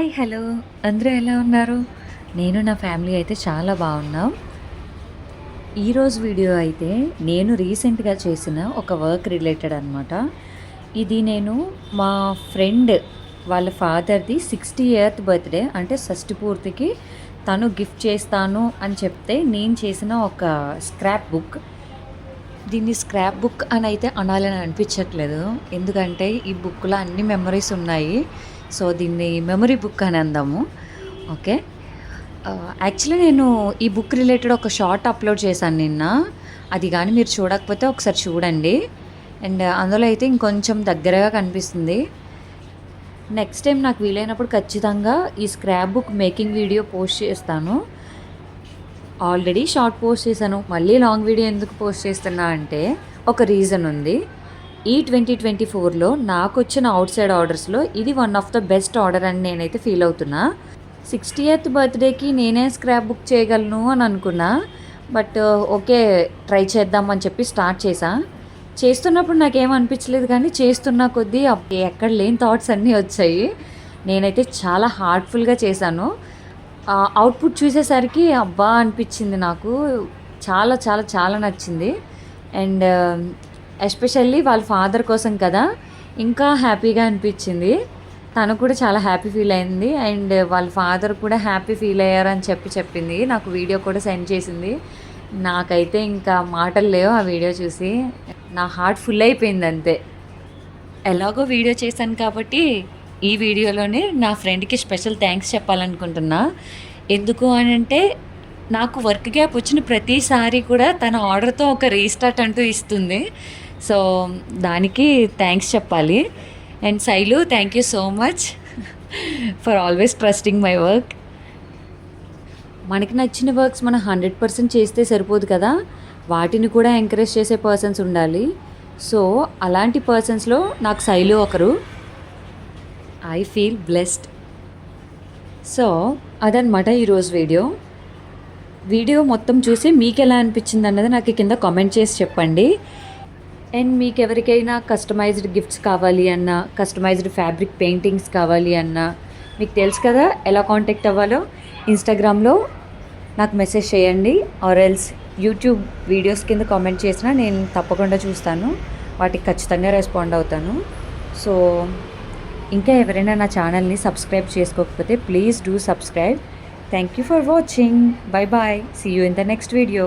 Hi hello. అందరూ ఎలా ఉన్నారు? నేను నా ఫ్యామిలీ అయితే చాలా బాగున్నాం. ఈరోజు వీడియో అయితే నేను రీసెంట్గా చేసిన ఒక వర్క్ రిలేటెడ్ అనమాట ఇది నేను మా ఫ్రెండ్ వాళ్ళ ఫాదర్ది సిక్స్టీ ఇయర్త్ బర్త్డే అంటే షష్టి పూర్తికి తను గిఫ్ట్ చేస్తాను అని చెప్తే నేను చేసిన ఒక స్క్రాప్ బుక్. దీన్ని స్క్రాప్ బుక్ అని అయితే అనాలని అనిపించట్లేదు. ఎందుకంటే ఈ బుక్లో అన్ని మెమరీస్ ఉన్నాయి. సో దీన్ని మెమరీ బుక్ అని అందాము. ఓకే యాక్చువల్లీ uh, నేను ఈ బుక్ రిలేటెడ్ ఒక షార్ట్ అప్లోడ్ చేశాను నిన్న. అది కానీ మీరు చూడకపోతే ఒకసారి చూడండి. అండ్ uh, అందులో అయితే ఇంకొంచెం దగ్గరగా కనిపిస్తుంది. నెక్స్ట్ టైం నాకు వీలైనప్పుడు ఖచ్చితంగా ఈ scrap book making video post చేస్తాను. ఆల్రెడీ షార్ట్ పోస్ట్ చేశాను. మళ్ళీ లాంగ్ వీడియో ఎందుకు పోస్ట్ చేస్తున్నా అంటే ఒక రీజన్ ఉంది. ఈ ట్వంటీ ట్వంటీ ఫోర్లో నాకు వచ్చిన అవుట్ సైడ్ ఆర్డర్స్లో ఇది one of the best order అని నేనైతే ఫీల్ అవుతున్నా. సిక్స్టీ ఎయిత్ బర్త్డేకి నేనే స్క్రాప్ బుక్ చేయగలను అని అనుకున్నా. బట్ ఓకే ట్రై చేద్దాం అని చెప్పి స్టార్ట్ చేశా. చేస్తున్నప్పుడు నాకేం అనిపించలేదు కానీ చేస్తున్న కొద్దీ ఎక్కడ లేని థాట్స్ అన్నీ వచ్చాయి. నేనైతే చాలా హార్ట్ఫుల్గా చేశాను. అవుట్పుట్ చూసేసరికి అబ్బా అనిపించింది నాకు. చాలా చాలా చాలా నచ్చింది. అండ్ ఎస్పెషల్లీ వాళ్ళ ఫాదర్ కోసం కదా ఇంకా హ్యాపీగా అనిపించింది. తను కూడా చాలా హ్యాపీ ఫీల్ అయింది. అండ్ వాళ్ళ ఫాదర్ కూడా హ్యాపీ ఫీల్ అయ్యారని చెప్పి చెప్పింది. నాకు వీడియో కూడా సెండ్ చేసింది. నాకైతే ఇంకా మాటలు లేవు ఆ వీడియో చూసి. నా హార్ట్ ఫుల్ అయిపోయింది అంతే. ఎలాగో వీడియో చేశాను కాబట్టి ఈ వీడియోలోనే నా ఫ్రెండ్కి స్పెషల్ థ్యాంక్స్ చెప్పాలనుకుంటున్నా. ఎందుకు అని అంటే నాకు వర్క్ గ్యాప్ వచ్చిన ప్రతిసారి కూడా తన ఆర్డర్తో ఒక రీస్టార్ట్ అంటూ ఇస్తుంది. సో దానికి థ్యాంక్స్ చెప్పాలి. And Shailu thank you so much for always trusting my work మనకి నచ్చిన వర్క్స్ మనం హండ్రెడ్ పర్సెంట్ చేస్తే సరిపోదు కదా? వాటిని కూడా ఎంకరేజ్ చేసే పర్సన్స్ ఉండాలి. సో అలాంటి పర్సన్స్లో నాకు శైలు ఒకరు. ఐ ఫీల్ బ్లెస్డ్ సో అదనమాట ఈరోజు వీడియో. వీడియో మొత్తం చూసి మీకు ఎలా అనిపించింది అన్నది నాకు కింద కామెంట్ చేసి చెప్పండి. అండ్ మీకు ఎవరికైనా కస్టమైజ్డ్ గిఫ్ట్స్ కావాలి అన్నా కస్టమైజ్డ్ ఫ్యాబ్రిక్ పెయింటింగ్స్ కావాలి అన్నా మీకు తెలుసు కదా ఎలా కాంటాక్ట్ అవ్వాలో? ఇన్స్టాగ్రామ్లో నాకు మెసేజ్ చేయండి ఆర్ ఎల్స్ యూట్యూబ్ వీడియోస్ కింద కామెంట్ చేసినా నేను తప్పకుండా చూస్తాను. వాటికి ఖచ్చితంగా రెస్పాండ్ అవుతాను. సో ఇంకా ఎవరైనా నా ఛానల్ని సబ్స్క్రైబ్ చేసుకోకపోతే please do subscribe thank you for watching bye bye see you in the next video